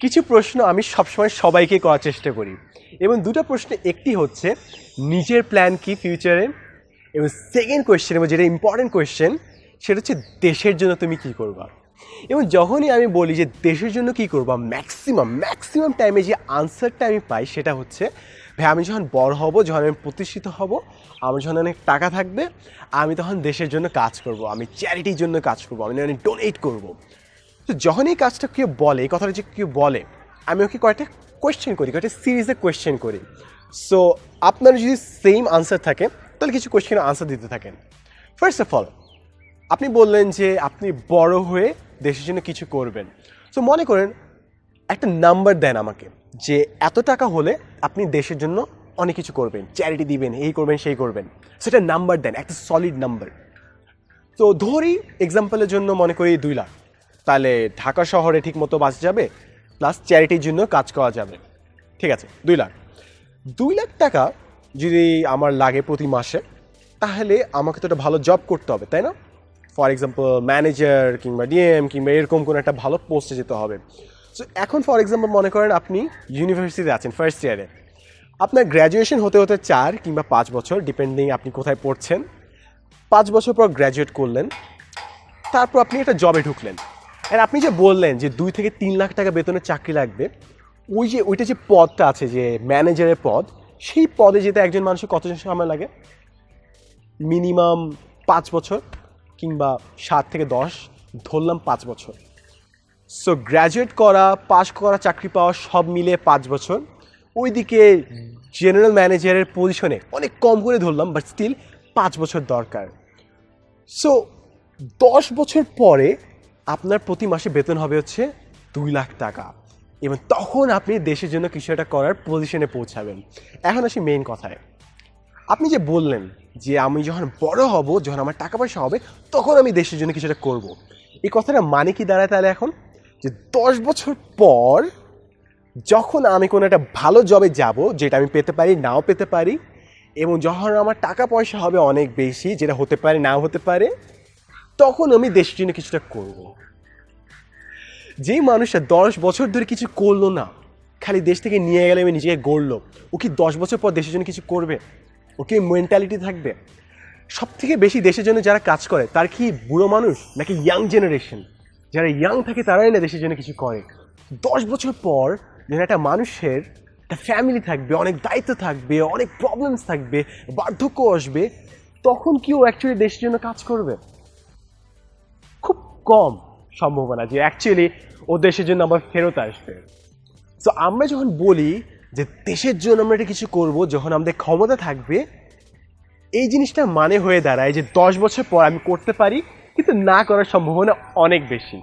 কিছু প্রশ্ন আমি সবসময় সবাইকে করার চেষ্টা করি। এবং দুটো প্রশ্ন একটি হচ্ছে, নিজের প্ল্যান কি ফিউচারে এবং সেকেন্ড কোয়েশ্চেন এবং যেটা ইম্পর্টেন্ট কোয়েশ্চেন সেটা হচ্ছে দেশের জন্য তুমি কি করবা? এবং যখনই আমি বলি যে দেশের জন্য কি করবা ম্যাক্সিমাম ম্যাক্সিমাম টাইমে যে আনসারটা আমি পাই সেটা হচ্ছে, ভাই, আমি যখন বড় হব, যখন আমি প্রতিষ্ঠিত হব, আমার যখন অনেক টাকা থাকবে, আমি তখন দেশের জন্য কাজ করব, আমি চ্যারিটির জন্য কাজ করব, আমি অনেক ডোনেট করব। তো যখন এই কাজটা কেউ বলে, এই কথাটা যে কেউ বলে, আমি ওকে কয়েকটা কোয়েশ্চেন করি, কয়েকটা সিরিজে কোয়েশ্চেন করি। সো আপনার যদি সেম আনসার থাকে, তাহলে কিছু কোয়েশ্চেনের আনসার দিতে থাকেন। ফার্স্ট অফ অল আপনি বললেন যে আপনি বড় হয়ে দেশের জন্য কিছু করবেন। সো মনে করেন একটা নাম্বার দেন আমাকে, যে এত টাকা হলে আপনি দেশের জন্য অনেক কিছু করবেন। চ্যারিটি দিবেন, এই করবেন, সেই করবেন। সেটা নাম্বার দেন, একটা সলিড নাম্বার তো ধরি এক্সাম্পলের জন্য মনে করি দুই লাখ। তাহলে ঢাকা শহরে ঠিক মতো বাস যাবে প্লাস চ্যারিটির জন্য কাজ করা যাবে। ঠিক আছে, দুই লাখ। দুই লাখ টাকা যদি আমার লাগে প্রতি মাসে, তাহলে আমাকে তো একটা ভালো জব করতে হবে, তাই না? ফর এক্সাম্পল ম্যানেজার কিংবা ডিএম কিংবা এরকম কোনো একটা ভালো পোস্টে যেতে হবে। সো এখন ফর এক্সাম্পল মনে করেন আপনি ইউনিভার্সিটিতে আছেন ফার্স্ট ইয়ারে আপনার গ্র্যাজুয়েশন হতে হতে চার কিংবা পাঁচ বছর ডিপেন্ডিং আপনি কোথায় পড়ছেন। পাঁচ বছর পর গ্র্যাজুয়েট করলেন, তারপর আপনি একটা জবে ঢুকলেন। আর আপনি যে বললেন যে দুই থেকে তিন লাখ টাকা বেতনের চাকরি লাগবে, ওই যে, ওইটা যে পদটা আছে যে ম্যানেজারের পদ, সেই পদে যেতে একজন মানুষের কতজন সময় লাগে? মিনিমাম পাঁচ বছর কিংবা সাত থেকে দশ, ধরলাম পাঁচ বছর। সো গ্র্যাজুয়েট করা পাস করা, চাকরি পাওয়া সব মিলে পাঁচ বছর। ওইদিকে জেনারেল ম্যানেজারের পজিশনে অনেক কম করে ধরলাম বাট স্টিল পাঁচ বছর দরকার। সো দশ বছর পরে আপনার প্রতি মাসে বেতন হবে হচ্ছে দুই লাখ টাকা। এবং তখন আপনি দেশের জন্য কিছু একটা করার পজিশনে পৌঁছাবেন। এখন আসি মেইন কথায়। আপনি যে বললেন যে আমি যখন বড় হব, যখন আমার টাকা পয়সা হবে, তখন আমি দেশের জন্য কিছু একটা করব। এই কথাটা মানে কি দাঁড়ায় তাহলে এখন? যে দশ বছর পর যখন আমি কোনো একটা ভালো জবে যাব, যেটা আমি পেতে পারি, নাও পেতে পারি, এবং যখন আমার টাকা পয়সা হবে অনেক বেশি, যেটা হতে পারে, নাও হতে পারে তখন আমি দেশের জন্য কিছুটা করব। যেই মানুষটা দশ বছর ধরে কিছু করল না, খালি দেশ থেকে নিয়ে গেলে আমি নিজেকে গড়লো, ও কি দশ বছর পর দেশের জন্য কিছু করবে? ও কি মেন্টালিটি থাকবে? সব থেকে বেশি দেশের জন্য যারা কাজ করে, তার কি বুড়ো মানুষ নাকি ইয়াং জেনারেশন যারা ইয়াং থাকে তারাই না দেশের জন্য কিছু করে। দশ বছর পর যেন একটা মানুষের একটা ফ্যামিলি থাকবে, অনেক দায়িত্ব থাকবে, অনেক প্রবলেমস থাকবে, বার্ধক্য আসবে, তখন কি ও অ্যাকচুয়ালি দেশের জন্য কাজ করবে? কম সম্ভাবনা যে অ্যাকচুয়ালি ও দেশের জন্য আবার ফেরত আসবে। সো আমরা যখন বলি যে দেশের জন্য আমরা একটা কিছু করব, যখন আমাদের ক্ষমতা থাকবে, এই জিনিসটা মানে হয়ে দাঁড়ায় যে দশ বছর পর আমি করতে পারি, কিন্তু না করার সম্ভাবনা অনেক বেশি।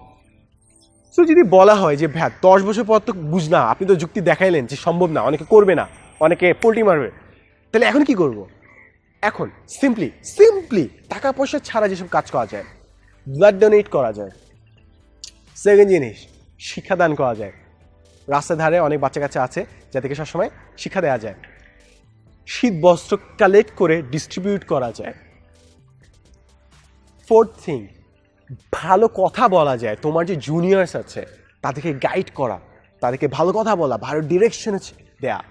সো যদি বলা হয় যে ভ্যা দশ বছর পর তো বুঝ না, আপনি তো যুক্তি দেখাইলেন যে সম্ভব না, অনেকে করবে না, অনেকে পোল্টি মারবে, তাহলে এখন কি করব? এখন সিম্পলি সিম্পলি টাকা পয়সা ছাড়া যেসব কাজ করা যায় ব্লাড ডোনেট করা যায়। সেকেন্ড জিনিস শিক্ষাদান করা যায়। রাস্তার ধারে অনেক বাচ্চা কাচ্চা আছে যাদেরকে সবসময় শিক্ষা দেওয়া যায়। শীত বস্ত্র কালেক্ট করে ডিস্ট্রিবিউট করা যায়। ফোর্থ থিং ভালো কথা বলা যায়। তোমার যে জুনিয়র্স আছে, তাদেরকে গাইড করা, তাদেরকে ভালো কথা বলা, ভালো ডিরেকশনে দেয়া।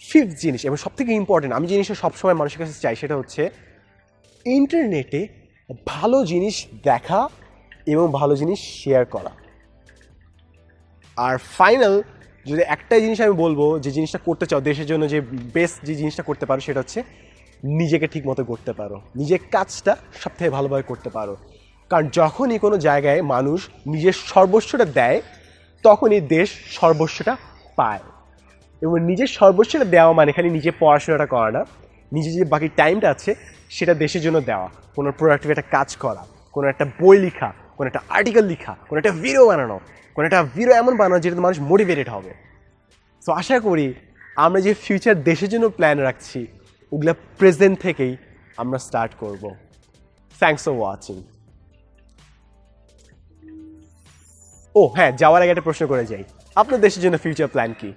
ফিফথ জিনিস, এবং সব থেকে ইম্পর্টেন্ট আমি জিনিসটা সবসময় মানুষের কাছে চাই, সেটা হচ্ছে ইন্টারনেটে ভালো জিনিস দেখা এবং ভালো জিনিস শেয়ার করা। আর ফাইনাল যদি একটাই জিনিস আমি বলব, যে জিনিসটা করতে চাও, দেশের জন্য যে বেস্ট যে জিনিসটা করতে পারো, সেটা হচ্ছে নিজেকে ঠিক মতো করতে পারো। নিজের কাজটা সবথেকে ভালোভাবে করতে পারো। কারণ যখনই কোনো জায়গায় মানুষ নিজের সর্বস্বটা দেয়, তখনই দেশ সর্বস্বটা পায়। এবং নিজের সর্বস্বটা দেওয়া মানে খালি নিজে পড়াশোনাটা করা না। নিজে যে বাকি টাইমটা আছে, সেটা দেশের জন্য দেওয়া। কোনো প্রোডাক্টিভ একটা কাজ করা, কোনো একটা বই লেখা, কোনো একটা আর্টিকেল লেখা, কোনো একটা ভিডিও বানানো, কোনো একটা ভিডিও এমন বানানো যেটাতে মানুষ মোটিভেটেড হবে। সো আশা করি আমরা যে ফিউচার দেশের জন্য প্ল্যান রাখছি, ওগুলো প্রেজেন্ট থেকেই আমরা স্টার্ট করব। থ্যাংকস ফর ওয়াচিং ও হ্যাঁ যাওয়ার আগে একটা প্রশ্ন করে যাই। আপনার দেশের জন্য ফিউচার প্ল্যান কি?